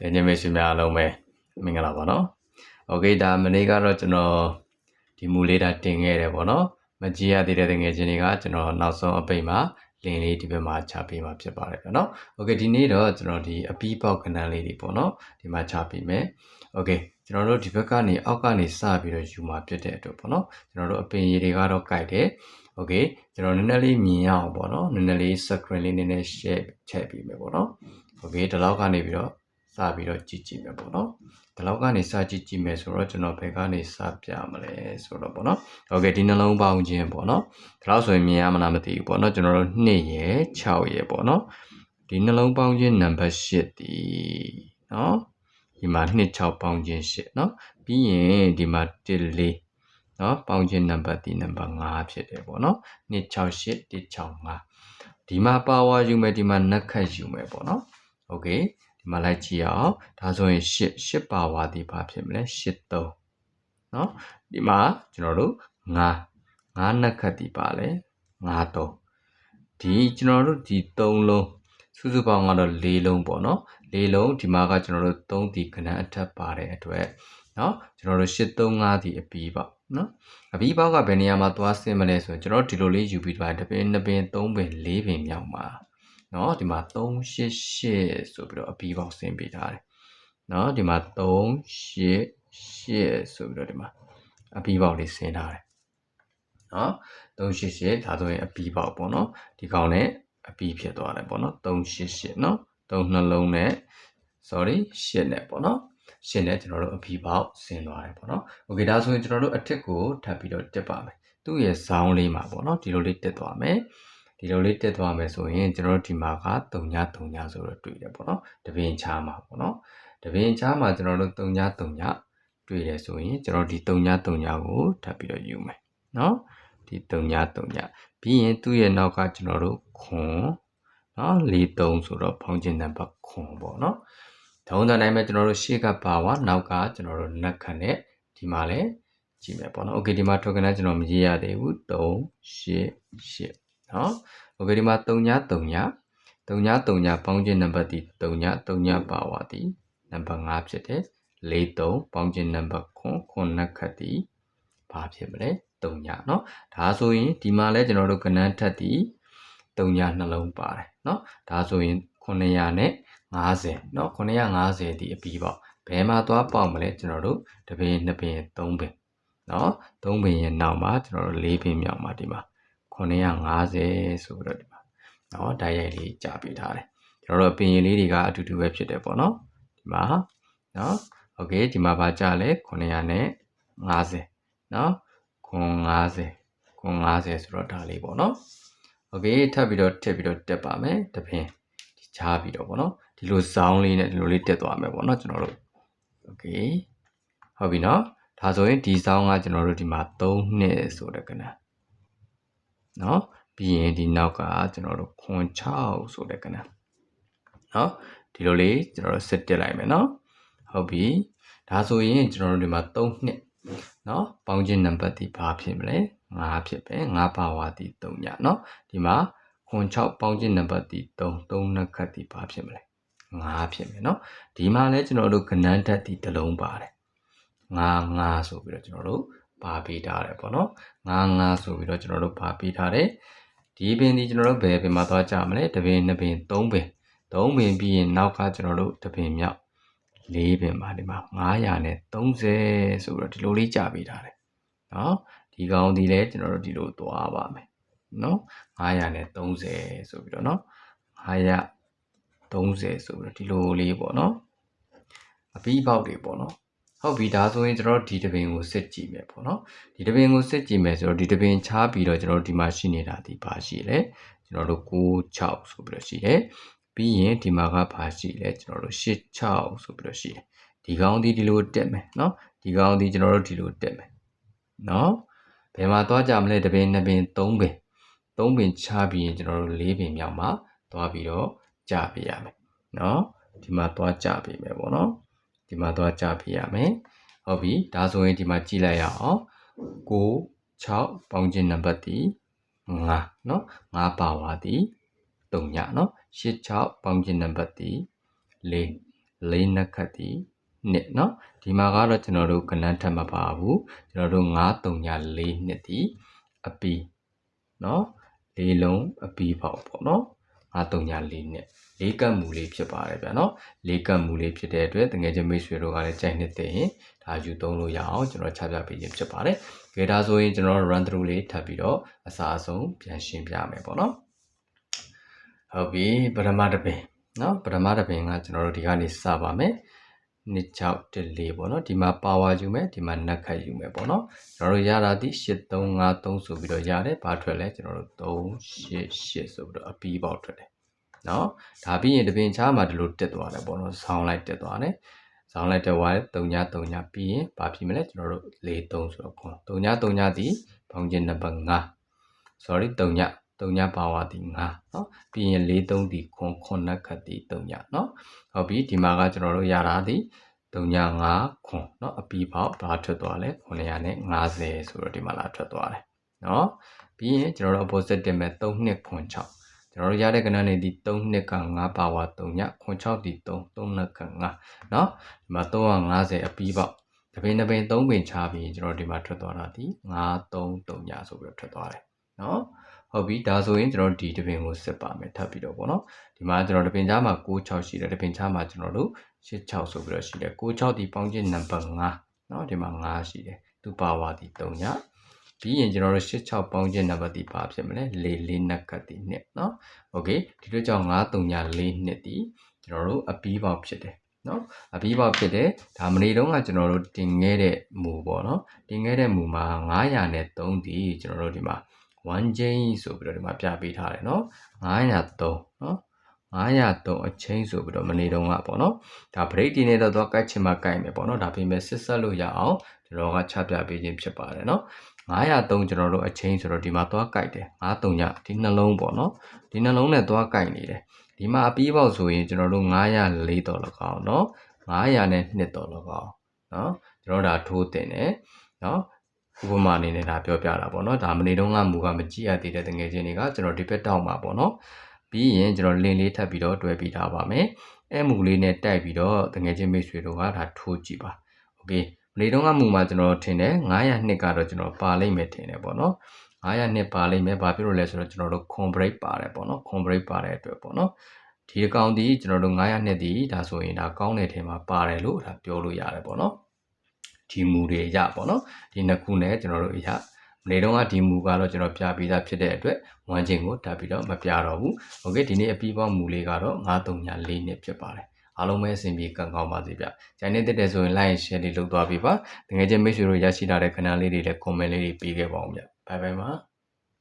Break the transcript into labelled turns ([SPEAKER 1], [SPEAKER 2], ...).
[SPEAKER 1] တင်ညမေရှင်များအားလုံးပဲမင်္ဂလာပါနော်။ Okay ဒါမနေ့ကတော့ကျွန်တော်ဒီမူလေးတာတင်ခဲ့တယ်ပေါ့နော်။မကြည့်ရသေးတဲ့တကယ်ချင်းတွေကကျွန်တော်နောက်ဆုံးအပိတ်မှာလင်းလေးဒီဘက်မှာချပေးမှာဖြစ်ပါတယ်ပေါ့နော်။ Okay ဒီနေ့တော့ကျွန်တော်ဒီအပီးပေါက်ကဏန်းလေးတွေပေါ့နော်။ဒီမှာချပေးမယ်။ Okay ကျွန်တော်တို့ဒီဘက်ကနေအောက်ကနေစပြီးတော့ယူมาဖြစ်တဲ့အတွက်ပေါ့နော်။ကျွန်တော်တို့အပင်ရည်တွေကတော့ကြိုက်တယ်။ Okay ကျွန်တော်နည်းနည်းလေးမြင်ရအောင်ပေါ့နော်။နည်းနည်းလေး screen လေးနည်းနည်း share ချက်ပေးမယ်ပေါ့နော်။ Okay ဒီလောက်ကနေပြီးတော့ ပြီးတော့ကြည့်ကြည့်မယ်ပေါ့နော်ဒီလောက်ကနေစကြည့်ကြည့်မယ်ဆိုတော့ကျွန်တော်ဘယ်ကနေစပြမလဲဆိုတော့ပေါ့နော်โอเคဒီနှလုံးပေါင်းခြင်းပေါ့နော်ဒီလောက်ဆိုရင်မြင်ရမလားမသိဘူးပေါ့နော်ကျွန်တော်တို့2ရယ်6ရယ်ပေါ့နော်ဒီနှလုံးပေါင်းခြင်းနံပါတ်8ဒီနော်ဒီမှာ2 6ပေါင်းခြင်း8เนาะပြီးရင်ဒီမှာ1 4เนาะပေါင်းခြင်းနံပါတ်ဒီနံပါတ်5ဖြစ်တယ်ပေါ့နော်2 6 8 1 6 5ဒီမှာပါဝါယူမယ်ဒီမှာနက်ခတ်ယူမယ်ပေါ့နော်โอเค ဒီမှာလိုက်ကြည့်အောင်ဒါဆိုရင်8 8ပါဝါဒီဘာဖြစ်မလဲ8 3เนาะဒီမှာကျွန်တော်တို့9 9နက်ခတ်ဒီပါလဲ9 3ဒီကျွန်တော်တို့ဒီ3လုံးစုစုပေါင်းကတော့၄လုံးပေါ့နော်၄လုံးဒီမှာကကျွန်တော်တို့3ဒီခဏအထက်ပါတဲ့အတွက်เนาะကျွန်တော်တို့835ဒီအပီးပေါ့နော်အပီးပေါက်ကဘယ်နေရာမှာသွားဆင်းမလဲဆိုရင်ကျွန်တော်ဒီလိုလေးယူပြီးသွားတပင်2ပင်3ပင်4ပင်မြောက်မှာ เนาะဒီမှာ388ဆိုပြီးတော့အပီးပေါက်ဆင်းပေးထားတယ်เนาะဒီမှာ388ဆိုပြီးတော့ဒီမှာအပီးပေါက်လေးဆင်းထားတယ်เนาะ388ဒါဆိုရင်အပီးပေါက်ပေါ့နော်ဒီကောင်နဲ့အပီးဖြစ်သွားတယ်ပေါ့နော်388เนาะ3နှလုံးနဲ့ sorry 8နဲ့ပေါ့နော်ရှင်းနဲ့ကျွန်တော်တို့အဖီပေါက်ဆင်းသွားတယ်ပေါ့နော်။ Okay ဒါဆိုရင်ကျွန်တော်တို့အထက်ကိုထပ်ပြီးတော့တက်ပါမယ်။သူ့ရဲ့ဇောင်းလေးမှာပေါ့နော်ဒီလိုလေးတက်သွားမယ်။ ဒီလိုလေးတက်သွားမယ်ဆိုရင်ကျွန်တော်တို့ဒီမှာက3ည3ညဆိုတော့တွေ့တယ်ပေါ့နော်။တပင်ချားမှာပေါ့နော်။တပင်ချားမှာကျွန်တော်တို့3ည3ညတွေ့တယ်ဆိုရင်ကျွန်တော်ဒီ3ည3ညကိုထပ်ပြီးတော့ယူမယ်နော်။ဒီ3ည3ညပြီးရင်သူ့ရဲ့နောက်ကကျွန်တော်တို့ခွန်နော်43ဆိုတော့ဖောင်းကျင်နံပါတ်ခွန်ပေါ့နော်။ထုံးစံတိုင်းပဲကျွန်တော်တို့ရှေ့ကပါဝါနောက်ကကျွန်တော်တို့နက်ခတ်နဲ့ဒီမှာလည်းကြည့်မယ်ပေါ့နော်။ Okay ဒီမှာ token နဲ့ကျွန်တော်မရေးရသေးဘူး3 8 8 နော်။ Okay ဒီမှာ3ည3ည3ည3ညပေါင်းခြင်းနံပါတ်ဒီ3ည3ညပါဝါဒီနံပါတ်5ဖြစ်တယ်4 3ပေါင်းခြင်းနံပါတ်9 9နက်ခတ်ဒီဘာဖြစ်မလဲ3ညနော်ဒါဆိုရင်ဒီမှာလဲကျွန်တော်တို့ကဏ္ဍထက်ဒီ3ညနှလုံးပါတယ်နော်ဒါဆိုရင်900နဲ့50เนาะ950ဒီအပီးပေါ့ဘယ်မှာသွားပေါက်မလဲကျွန်တော်တို့တပင်နှစ်ပင်သုံးပင်เนาะသုံးပင်ရဲ့နောက်မှာကျွန်တော်တို့လေးပင်မြောက်မှာဒီမှာ 950ဆိုပြီးတော့ဒီမှာเนาะဓာတ်ရိုက်လေးကြာပေးထားတယ်ကျွန်တော်တို့ပင်ရည်လေးတွေကအတူတူပဲဖြစ်တယ်ပေါ့နော်ဒီမှာเนาะโอเคဒီမှာပါကြလဲ900နဲ့50เนาะ950 950ဆိုတော့ဒါလေးပေါ့နော်โอเคထပ်ပြီးတော့ထပ်ပြီးတော့တက်ပါမယ်တပင်ဒီချားပြီးတော့ပေါ့နော်ဒီလိုဇောင်းလေးနဲ့ဒီလိုလေးတက်သွားမယ်ပေါ့နော်ကျွန်တော်တို့โอเคဟုတ်ပြီနော်ဒါဆိုရင်ဒီဇောင်းကကျွန်တော်တို့ဒီမှာ3နှစ်ဆိုတဲ့ကဏ္ဍ နော်ပြီးရင်ဒီနောက်ကကျွန်တော်တို့ခွန်6ဆိုတဲ့ကဏ္ဍနော်ဒီလိုလေးကျွန်တော်တို့စစ်တက်လိုက်မယ်နော်ဟုတ်ပြီဒါဆိုရင်ကျွန်တော်တို့ဒီမှာ3နှစ်နော်ပေါင်းခြင်းနံပါတ်ဒီဘာဖြစ်မလဲ9ဖြစ်ပဲ9ပါဝါဒီ3ညနော်ဒီမှာခွန်6ပေါင်းခြင်းနံပါတ်ဒီ3 3နှစ်ခတ်ဒီဘာဖြစ်မလဲ9ဖြစ်မယ်နော်ဒီမှာလဲကျွန်တော်တို့ကဏ္ဍဓာတ်ဒီတစ်လုံးပါတယ်9 9ဆိုပြီးတော့ကျွန်တော်တို့ ပါပေးထားတယ်ပေါ့နော်ငါးငါးဆိုပြီးတော့ကျွန်တော်တို့ပါပေးထားတယ်ဒီပင်ဒီကျွန်တော်တို့ဘယ်ပင်မှာသွားကြမလဲတပင်နှစ်ပင်သုံးပင်သုံးပင်ပြီးရင်နောက်ကကျွန်တော်တို့တပင်မြောက်လေးပင်ပါဒီမှာ930ဆိုပြီးတော့ဒီလိုလေးကြပေးထားတယ်နော်ဒီကောင်ဒီလဲကျွန်တော်တို့ဒီလိုသွားပါမယ်နော်930ဆိုပြီးတော့နော်930ဆိုပြီးတော့ဒီလိုလေးပေါ့နော်အပီးပေါက်တွေပေါ့နော် ဟုတ်ပြီဒါဆိုရင်ကျွန်တော်ဒီတပင်ကိုစစ်ကြည့်မယ်ပေါ့နော်ဒီတပင်ကိုစစ်ကြည့်မယ်ဆိုတော့ဒီတပင်ချပြီးတော့ကျွန်တော်ဒီမှာရှိနေတာဒီပါရှိလေကျွန်တော်တို့9 6ဆိုပြီးတော့ရှိတယ်ပြီးရင်ဒီမှာကပါရှိလေကျွန်တော်တို့8 6ဆိုပြီးတော့ရှိတယ်ဒီကောင်းဒီဒီလိုတက်မယ်နော်ဒီကောင်းဒီကျွန်တော်တို့ဒီလိုတက်မယ်နော်ဘယ်မှာသွားကြမလဲတပင်2ပင်3ပင်3ပင်ချပြီးရင်ကျွန်တော်တို့4ပင်မြောက်မှာသွားပြီးတော့ကြပြရမယ်နော်ဒီမှာသွားကြပြမယ်ပေါ့နော် ဒီမှာသွားကြပေးရမယ်ဟုတ်ပြီဒါဆိုရင်ဒီမှာကြည့်လိုက်ရအောင်9 6ပေါင်းခြင်းနံပါတ်ဒီ5เนาะ5ပါဝါဒီ3ညเนาะ8 6ပေါင်းခြင်းနံပါတ်ဒီ4 လေးနှစ်ခတ်သည်နှစ်เนาะဒီမှာကတော့ကျွန်တော်တို့ကဏ္ဍထပ်မပါဘူးကျွန်တော်တို့9 3ည4နှစ်သည်အပီเนาะလေးလုံးအပီပေါက်ပေါ့เนาะ 5394နဲ့လေးကပ်မူလေးဖြစ်ပါတယ်ဗျာနော်လေးကပ်မူလေးဖြစ်တဲ့အတွက်တကယ်ချင်းမိတ်ဆွေတို့ကလည်းကြိုက်နှစ်သိရင်ဒါယူသုံးလို့ရအောင်ကျွန်တော်ချပြပေးခြင်းဖြစ်ပါတယ်။ဒါဆိုရင်ကျွန်တော် run through လေးထပ်ပြီးတော့အစားအဆုံးပြန်ရှင်းပြမယ်ပေါ့နော်။ဟုတ်ပြီပထမတစ်ပင်နော်ပထမတစ်ပင်ကကျွန်တော်တို့ဒီကနေစပါမယ်။ နှစ်6 1 4ပေါ့နော်ဒီမှာ power ယူမယ်ဒီမှာနက်ခတ်ယူမယ်ပေါ့နော်ကျွန်တော်တို့ရတာဒီ8353ဆိုပြီးတော့ရတယ်ဘာထွက်လဲကျွန်တော်တို့388ဆိုပြီးတော့အပီးပေါက်ထွက်တယ်နော်ဒါပြီးရင်တပင်ချားမှာဒီလိုတက်သွားတယ်ပေါ့နော်ဆောင်းလိုက်တက်သွားတယ်ဆောင်းလိုက်တက်သွားတယ်3ည3ညပြီးရင်ဘာဖြစ်မလဲကျွန်တော်တို့43ဆိုတော့ခွန်3ည3ညဒီပေါင်းခြင်းနံပါတ်5 sorry 3ည 3ညပါဝါဒီ9เนาะပြီးရင်43ဒီခွန်ခွန်နက်ခတ်ဒီ3ညเนาะဟုတ်ပြီဒီမှာကကျွန်တော်တို့ရတာဒီ3ည5ခွန်เนาะအပီပေါက်ဘာထွက်သွားလဲ950ဆိုတော့ဒီမှာလာထွက်သွားတယ်เนาะပြီးရင်ကျွန်တော်တို့ opposite တင်မဲ့3နှစ်ခွန်6ကျွန်တော်တို့ရတဲ့ကဏ္ဍနေဒီ3နှစ်က5ပါဝါ3ညခွန်6ဒီ3 3နှစ်က5เนาะဒီမှာ350အပီပေါက်တပင်တပင်3ပင်ချပြီးကျွန်တော်ဒီမှာထွက်သွားတာဒီ9 3 3ညဆိုပြီးတော့ထွက်သွားတယ်เนาะ ဟုတ်ပြီဒါဆိုရင်ကျွန်တော်ဒီတပင်ကိုစစ်ပါမယ်ထပ်ပြီးတော့ပေါ့နော်ဒီမှာကျွန်တော်တပင်ချားမှာ66ရှိတယ်တပင်ချားမှာကျွန်တော်တို့86ဆိုပြီးတော့ရှိတယ်66ဒီပေါင်းခြင်းနံပါတ်5เนาะဒီမှာ5ရှိတယ်သူပါဝါဒီ3ညပြီးရင်ကျွန်တော်တို့86ပေါင်းခြင်းနံပါတ်ဒီပါဖြစ်မလဲ4 4နက်ကတ်ဒီနှစ်เนาะโอเคဒီလိုကြောင့်9 3ည4နှစ်ဒီကျွန်တော်တို့အပီးပေါက်ဖြစ်တယ်နော်အပြီးပေါက်ဖြစ်တယ်ဒါမနေ့တုန်းကကျွန်တော်တို့တင်ခဲ့တဲ့မူပေါ့နော်တင်ခဲ့တဲ့မူမှာ900နဲ့3ဒီကျွန်တော်တို့ဒီမှာ 1 chain ဆိုပြီးတော့ဒီမှာပြပေးထားတယ်နော်903နော်903အချင်းဆိုပြီးတော့မနေတော့ကပေါ့နော်ဒါ break ဒီနေတော့တော့ကိုက်ချင်မှကိုက်မယ်ပေါ့နော်ဒါပေမဲ့စစ်ဆက်လို့ရအောင်ကျွန်တော်ကချပြပေးခြင်းဖြစ်ပါတယ်နော်903ကျွန်တော်တို့အချင်းဆိုတော့ဒီမှာသွားကိုက်တယ်93ညဒီနှလုံးပေါ့နော်ဒီနှလုံးနဲ့သွားကိုက်နေတယ်ဒီမှာအပြီးပေါက်ဆိုရင်ကျွန်တော်တို့904ဒေါ်လာကောင်းเนาะ900နဲ့2ဒေါ်လာကောင်းเนาะကျွန်တော်ဒါထိုးတင်တယ်เนาะ ဥပမာအနေနဲ့ဒါပြောပြတာပေါ့နော်ဒါမနေ့တုန်းကမူကမကြည့်ရသေးတဲ့တငယ်ချင်းတွေကကျွန်တော်ဒီဘက်တောက်မှာပေါ့နော်ပြီးရင်ကျွန်တော်လင်းလေးထပ်ပြီးတော့တွဲပြီးထားပါမယ်အဲမူလေးနဲ့တိုက်ပြီးတော့တငယ်ချင်းမိတ်ဆွေတို့ကဒါထိုးကြည့်ပါโอเคမနေ့တုန်းကမူမှာကျွန်တော်ထင်တယ်900နှစ်ကတော့ကျွန်တော်ပါလိမ့်မယ်ထင်တယ်ပေါ့နော်900နှစ်ပါလိမ့်မယ်ဘာဖြစ်လို့လဲဆိုတော့ကျွန်တော်တို့ convert ပါတယ်ပေါ့နော် convert ပါတဲ့အတွက်ပေါ့နော်ဒီအကောင့်ဒီကျွန်တော်တို့900နှစ်ဒီဒါဆိုရင်ဒါကောင်းတဲ့ထဲမှာပါတယ်လို့ဒါပြောလို့ရတယ်ပေါ့နော် ဒီမူတွေရပေါ့နော်ဒီနှစ်ခုနဲ့ကျွန်တော်တို့ရမနေ့တုန်းကဒီမူကတော့ကျွန်တော်ပြပေးသားဖြစ်တဲ့အတွက်ဝမ်းချင်းကိုတက်ပြီးတော့မပြတော့ဘူးโอเคဒီနေ့အပြီးပေါင်းမူလေးကတော့934နှစ်ဖြစ်ပါတယ်အားလုံးပဲအဆင်ပြေကံကောင်းပါစေဗျ။ကြိုင်နေတက်တယ်ဆိုရင် like share လေးလုပ်သွားပေးပါ။တကယ်ချင်းမိတ်ဆွေတို့ရရှိလာတဲ့ခဏလေးတွေလည်း comment လေးတွေပေးခဲ့ပါဦးဗျ။ဘိုင်ဘိုင်ပါ။